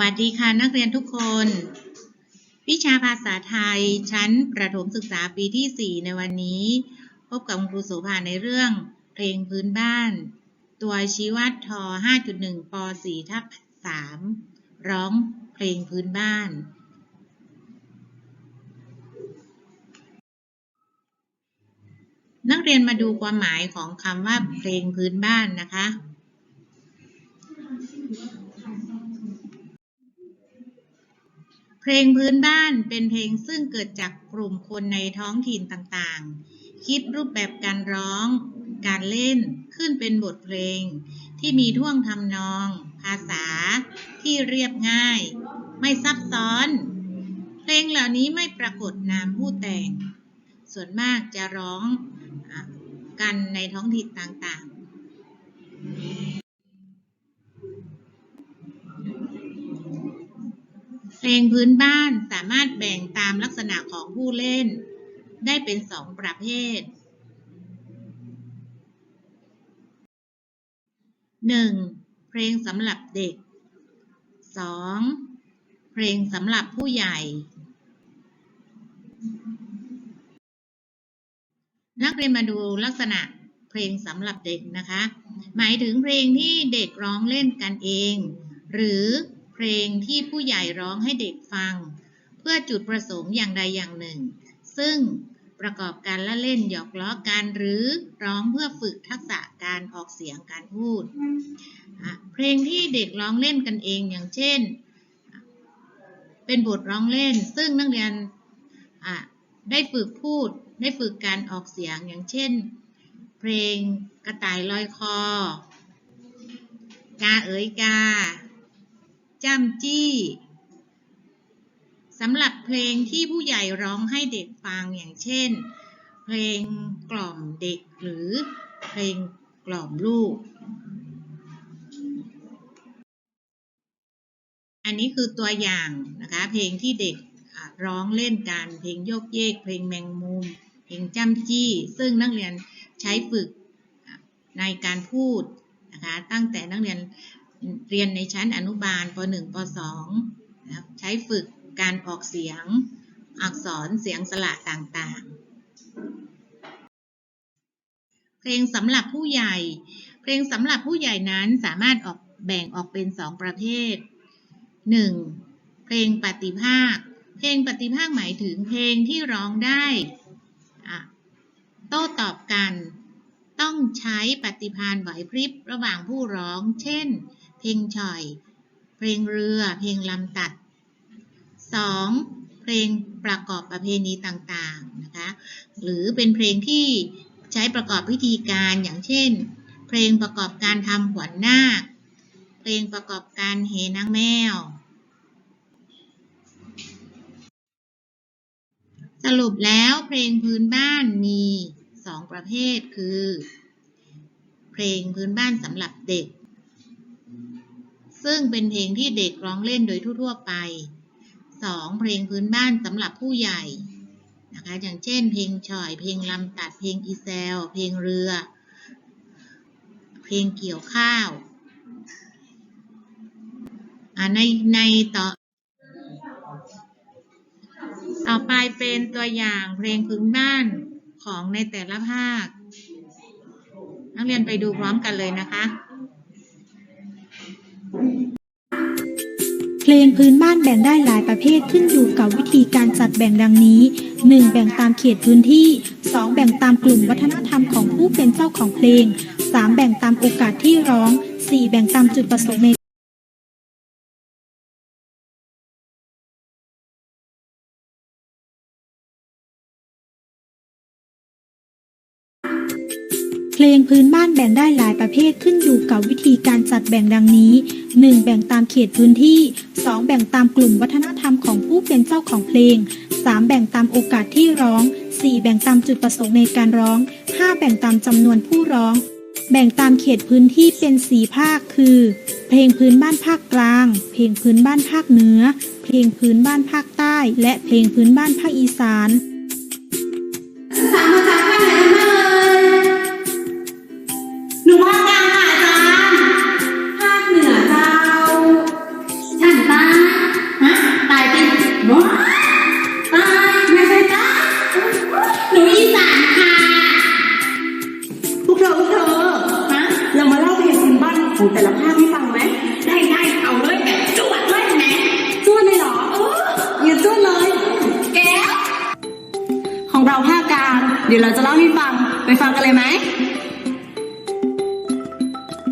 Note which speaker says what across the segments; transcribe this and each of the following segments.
Speaker 1: วัสดีค่ะนักเรียนทุกคน วิชาภาษาไทยชั้นประถมศึกษาปีที่ 4 ในวันนี้ พบกับครูโสภาในเรื่อง เพลงพื้นบ้าน ตัวชี้วัดท5.1ป .4 ทับ3ร้องเพลงพื้นบ้าน นักเรียนมาดูความหมายของคำว่าเพลงพื้นบ้านนะคะ เพลงพื้นบ้านเป็นเพลงซึ่งเกิดจากกลุ่มคนในท้องถิ่นต่างๆ คิดรูปแบบการร้อง การเล่นขึ้นเป็นบทเพลง ที่มีท่วงทำนอง ภาษา ที่เรียบง่าย ไม่ซับซ้อน เพลงเหล่านี้ไม่ปรากฏนามผู้แต่ง ส่วนมากจะร้องกันในท้องถิ่นต่างๆ เพลงพื้นบ้านสามารถแบ่งตามลักษณะของผู้เล่น ได้เป็นสองประเภท 1. เพลงสำหรับเด็ก 2. เพลงสำหรับผู้ใหญ่ นักเรียนมาดูลักษณะเพลงสำหรับเด็กนะคะ หมายถึงเพลงที่เด็กร้องเล่นกันเอง หรือ ลงที่ผู้ใหญ่ร้องให้เด็กฟัง เพื่อจุดประสงค์อย่างใดอย่างหนึ่ง ซึ่งประกอบการละเล่นหยอกล้อกันหรือร้องเพื่อฝึกทักษะการออกเสียงการพูด เพลงที่เด็กร้องเล่นกันเองอย่างเช่น เป็นบทร้องเล่น ซึ่งนักเรียนได้ฝึกพูดได้ฝึกการออกเสียงอย่างเช่น เพลงกระต่ายลอยคอกาเอ๋ยกา จ้ำจี้สำหรับเพลงที่ผู้ใหญ่ร้องให้เด็กฟังอย่างเช่น เพลงกล่อมเด็กหรือเพลงกล่อมลูก อันนี้คือตัวอย่างนะคะเพลงที่เด็กร้องเล่นกันเพลงโยกเยก เพลงแมงมุม เพลงจ้ำจี้ ซึ่งนักเรียนใช้ฝึกในการพูดนะคะตั้งแต่นักเรียน เรียนในชั้นอนุบาลป .1 ป .2 นะครับใช้ฝึกการออกเสียง อักษรเสียงสระต่างๆ เพลงสำหรับผู้ใหญ่ เพลงสำหรับผู้ใหญ่นั้นสามารถออกแบ่งออกเป็นสองประเภท 1. เพลงปฏิภาค เพลงปฏิภาคหมายถึงเพลงที่ร้องได้โต้ตอบกัน ต้องใช้ปฏิภาณไหวพริบระหว่างผู้ร้อง เช่น เพลงฉ่อย เพลงเรือ เพลงลำตัด 2. เพลงประกอบประเพณีต่างๆนะคะ หรือเป็นเพลงที่ใช้ประกอบพิธีการอย่างเช่น เพลงประกอบการทำขวัญนาค เพลงประกอบการเฮนางแมว สรุปแล้วเพลงพื้นบ้านมีสองประเภทคือ เพลงพื้นบ้านสำหรับเด็ก ซึ่งเป็นเพลงที่เด็กร้องเล่นโดยทั่วๆไป 2. เพลงพื้นบ้านสำหรับผู้ใหญ่นะคะอย่างเช่น เพลงฉ่อย เพลงลำตัด เพลงอีแซล เพลงเรือ เพลงเกี่ยวข้าวอ่าในในต่อต่อไปเป็นตัวอย่างเพลงพื้นบ้านของในแต่ละภาค นักเรียนไปดูพร้อมกันเลยนะคะ
Speaker 2: เพลงพื้นบ้านแบ่งได้หลายประเภทขึ้นอยู่กับวิธีการจัดแบ่งดังนี้ 1. แบ่งตามเขตพื้นที่ 2. แบ่งตามกลุ่มวัฒนธรรมของผู้เป็นเจ้าของเพลง 3. แบ่งตามโอกาสที่ร้อง 4. แบ่งตามจุดประสงค์ใน ลงพื้นบ้านแบ่งได้หลายประเภทขึ้นอยู่กับวิธีการจัดแบ่งดังนี้ 1. แบ่งตามเขตพื้นที่ 2. แบ่งตามกลุ่มวัฒนธรรมของผู้เป็นเจ้าของเพลง 3. แบ่งตามโอกาสที่ร้อง 4. แบ่งตามจุดประสงค์ในการร้อง 5. แบ่งตามจำนวนผู้ร้อง แบ่งตามเขตพื้นที่เป็นสีภาคคือ เพลงพื้นบ้านภาคกลาง เพลงพื้นบ้านภาคเหนือ เพลงพื้นบ้านภาคใต้ และเพลงพื้นบ้านภาคอีสาน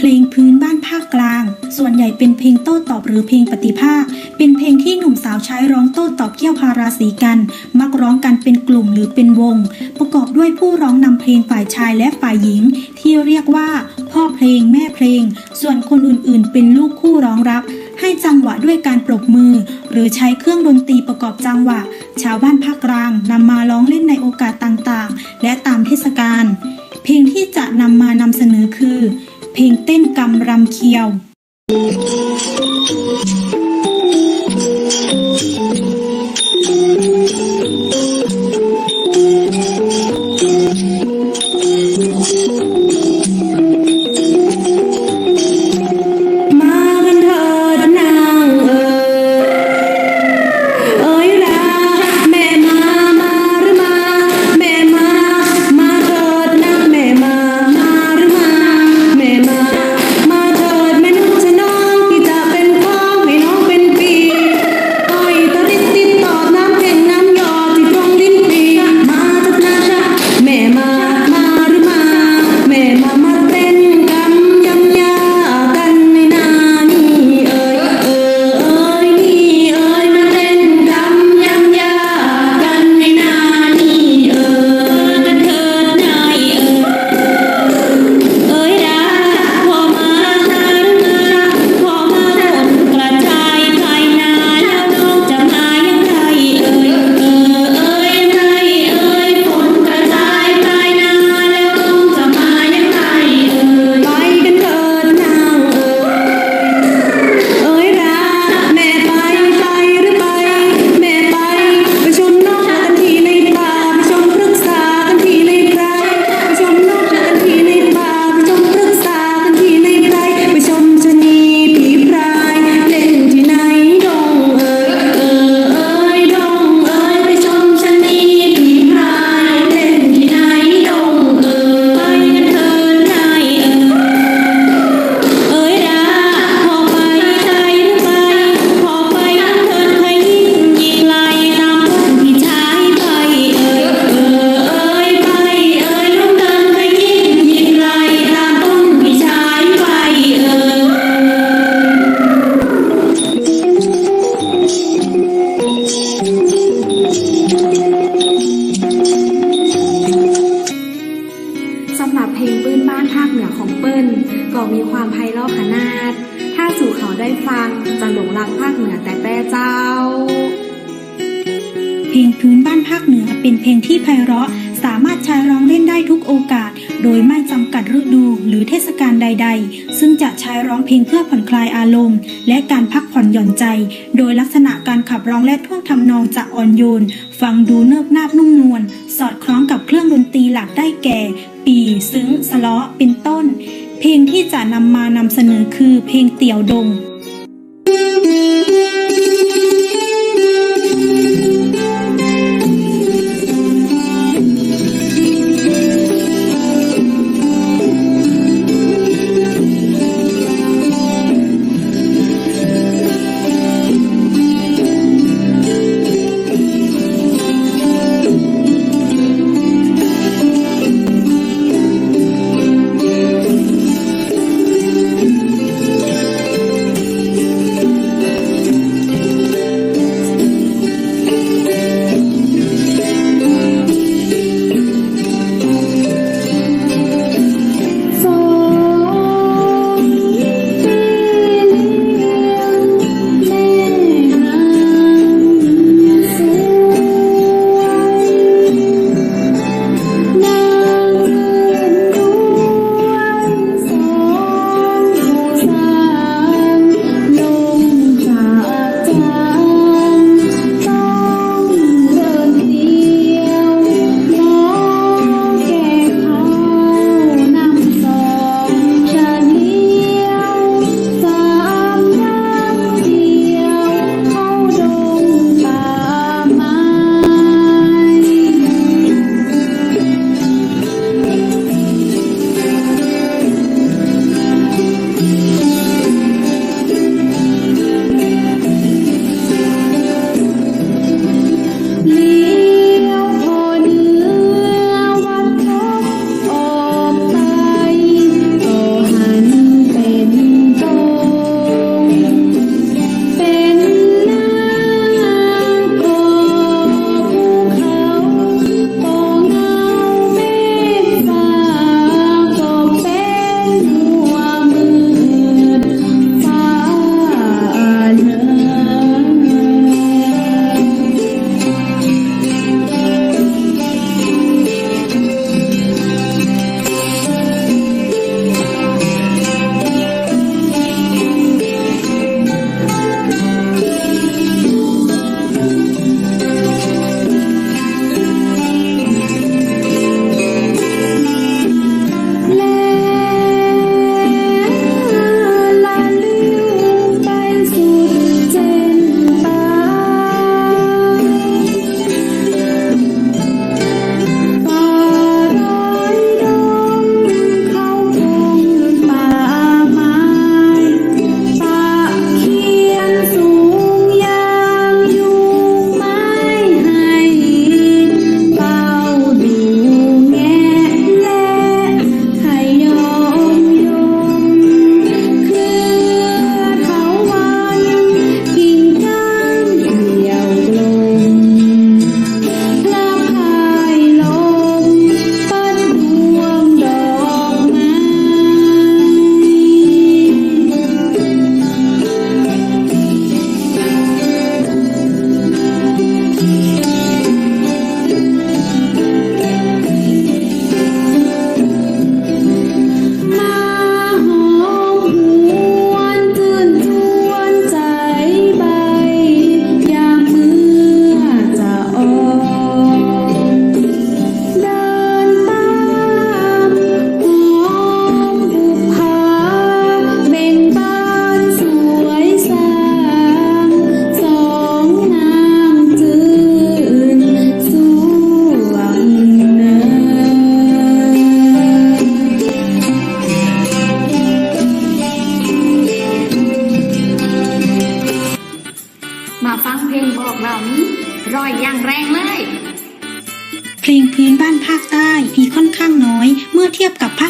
Speaker 3: เพ
Speaker 2: ลงพื้นบ้านภาคกลาง ส่วนใหญ่เป็นเพลงโต้ตอบหรือเพลงปฏิภาค เป็นเพลงที่หนุ่มสาวใช้ร้องโต้ตอบเกี่ยวพาราสีกัน มักร้องกันเป็นกลุ่มหรือเป็นวง ประกอบด้วยผู้ร้องนำเพลงฝ่ายชายและฝ่ายหญิง ที่เรียกว่า พ่อเพลงแม่เพลง ส่วนคนอื่นๆ เป็นลูกคู่ร้องรับ ให้จังหวะด้วยการปรบมือ หรือใช้เครื่องดนตรีประกอบจังหวะ ชาวบ้านภาคกลางนำมาร้องเล่นในโอกาสต่างๆ และตามเทศกาล เพลงที่จะนำมานำเสนอคือ เพลงเต้นกำ
Speaker 3: รำเคีย
Speaker 4: วมา รือเท
Speaker 2: ศกาลใด ๆ ซึ่งจะใช้ร้องเพลงเพื่อผ่อนคลายอารมณ์ และการพักผ่อนหย่อนใจ โดยลักษณะการขับร้องและท่วงทำนองจะอ่อนโยน ฟังดูเนิบนาบนุ่มนวลสอดคล้องกับเครื่องดนตรีหลักได้แก่ ปีซึ้งสะเลาะเป็นต้น เพลงที่จะนำมานำเสนอคือเพลงเตี่ยวดง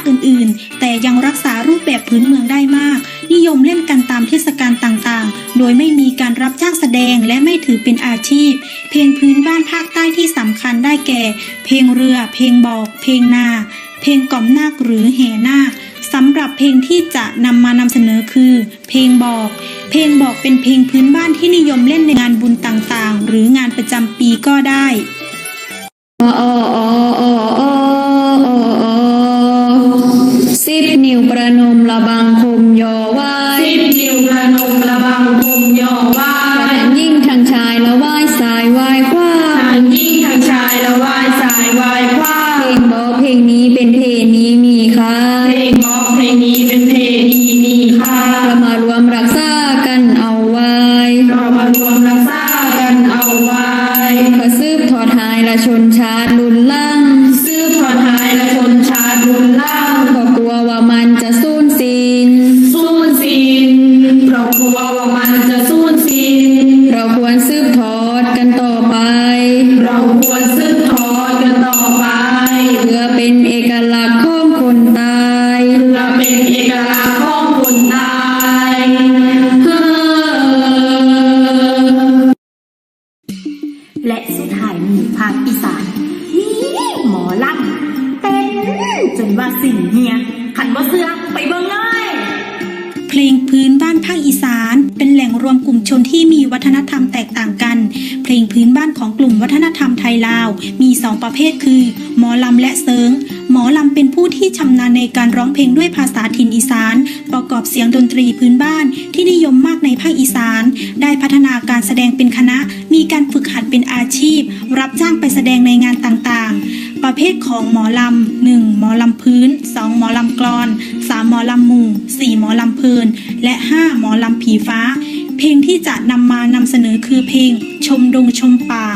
Speaker 5: อื่น
Speaker 3: ๆ แต่ยังรักษารูปแบบพื้นเมืองได้มาก นิยมเล่นกันตามเทศกาลต่างๆ โดยไม่มีการรับจ้างแสดงและไม่ถือเป็นอาชีพ เพลงพื้นบ้านภาคใต้ที่สำคัญได้แก่ เพลงเรือ เพลงบอก เพลงนา เพลงกล่อมนาคหรือแห่นาคสำหรับเพลงที่จะนำมานำเสนอคือ เพลงบอก เพลงบอกเป็นเพลงพื้นบ้านที่นิยมเล่นในงานบุญต่างๆ หรืองานประจำปีก็ได้
Speaker 6: อออออออ วประนมระบังคมยอไว้
Speaker 5: สิบนิ้วระนมระบังคมย่อไหว้
Speaker 6: ทั้งยิ่งทั้งชายละไหว้สายไหว้คว้า
Speaker 5: ทั้งยิ่งทั้งชายละไหว้สายไหว้คว้า
Speaker 6: เพลงบอกเพลงนี้เป็นเพลง
Speaker 5: บ้า
Speaker 6: น
Speaker 2: ภาคอีสาน เป็
Speaker 3: นแหล่งรวมกลุ่มชนที่มีวัฒนธรรมแตกต่างกัน เพลงพื้นบ้านของกลุ่มวัฒนธรรมไทยลาว มีสองประเภทคือหมอลำและเซิงหมอลำเป็นผู้ที่ชำนาญในการร้องเพลงด้วยภาษาถิ่นอีสาน ประกอบเสียงดนตรีพื้นบ้านที่นิยมมากในภาคอีสาน ได้พัฒนาการแสดงเป็นคณะ มีการฝึกหัดเป็นอาชีพ รับจ้างไปแสดงในงานต่างๆ ประเภทของหมอลำหนึ่งหมอลำพื้น2หมอลำกรอน3หมอลำมู่4หมอลำเพลิน และ5หมอลำผีฟ้า เพลงที่จะนำมานำเสนอคือเพลงชมดงชมป่า